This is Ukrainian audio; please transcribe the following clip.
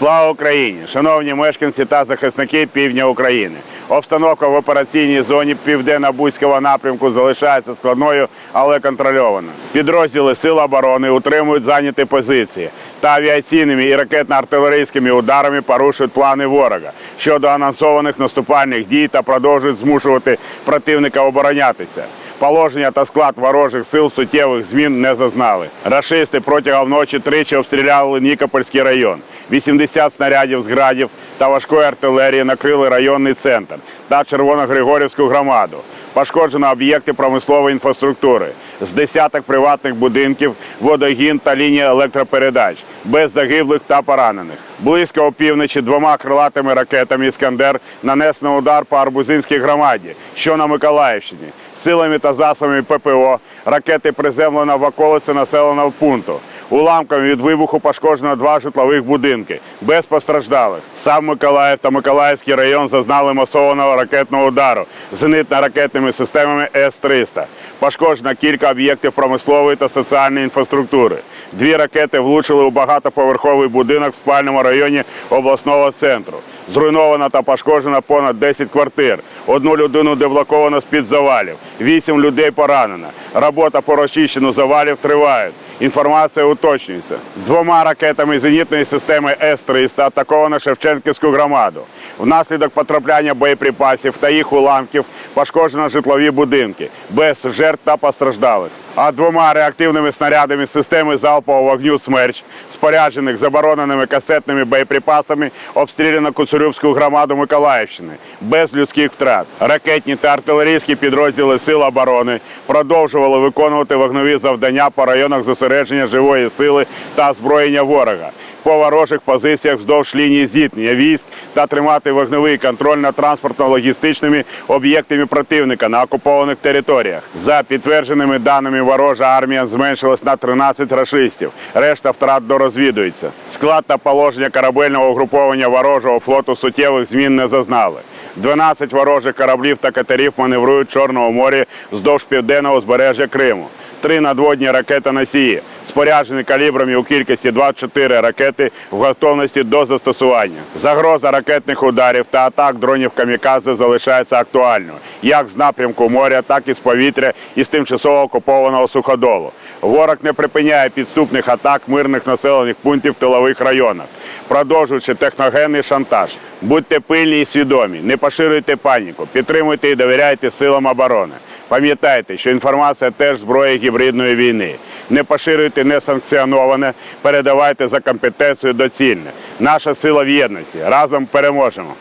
Слава Україні! Шановні мешканці та захисники півдня України. Обстановка в операційній зоні південно-бузького напрямку залишається складною, але контрольованою. Підрозділи Сил оборони утримують зайняті позиції та авіаційними і ракетно-артилерійськими ударами порушують плани ворога щодо анонсованих наступальних дій та продовжують змушувати противника оборонятися. Положення та склад ворожих сил суттєвих змін не зазнали. Рашисти протягом ночі тричі обстріляли Нікопольський район. 80 снарядів з градів та важкої артилерії накрили районний центр та Червоногригорівську громаду. Пошкоджено об'єкти промислової інфраструктури з десяток приватних будинків, водогін та лінія електропередач без загиблих та поранених. Близько опівночі двома крилатими ракетами Іскандер нанесено удар по Арбузинській громаді, що на Миколаївщині. Силами та засобами ППО ракети приземлено в околиці населеного пункту. Уламками від вибуху пошкоджено два житлових будинки без постраждалих. Сам Миколаїв та Миколаївський район зазнали масованого ракетного удару зенитно-ракетними системами С-300. Пошкоджено кілька об'єктів промислової та соціальної інфраструктури. Дві ракети влучили у багатоповерховий будинок в спальному районі обласного центру. Зруйновано та пошкоджено понад 10 квартир. Одну людину деблоковано з-під завалів. Вісім людей поранено. Робота по розчищенню завалів триває. Інформація уточнюється. Двома ракетами зенітної системи С-300 атаковано Шевченківську громаду. Внаслідок потрапляння боєприпасів та їх уламків пошкоджено житлові будинки без жертв та постраждалих. А двома реактивними снарядами системи залпового вогню «Смерч», споряджених забороненими касетними боєприпасами, обстріляно Куцурюбську громаду Миколаївщини без людських втрат. Ракетні та артилерійські підрозділи Сил оборони продовжували виконувати вогневі завдання по районах зосередження живої сили та озброєння ворога. По ворожих позиціях вздовж лінії зіткнення військ та тримати вогневий контроль над транспортно-логістичними об'єктами противника на окупованих територіях. За підтвердженими даними, ворожа армія зменшилась на 13 рашистів. Решта втрат дорозвідується. Склад та положення корабельного угруповання ворожого флоту суттєвих змін не зазнали. 12 ворожих кораблів та катерів маневрують в Чорному морі вздовж південного узбережжя Криму. Три надводні ракети-носії, споряджені калібрами у кількості 24 ракети в готовності до застосування. Загроза ракетних ударів та атак дронів камікадзе залишається актуальною як з напрямку моря, так і з повітря і з тимчасово окупованого суходолу. Ворог не припиняє підступних атак мирних населених пунктів в тилових районах, продовжуючи техногенний шантаж. Будьте пильні і свідомі, не поширюйте паніку, підтримуйте і довіряйте силам оборони. Пам'ятайте, що інформація теж зброя гібридної війни. Не поширюйте несанкціоноване, передавайте за компетенцію доцільне. Наша сила в єдності. Разом переможемо.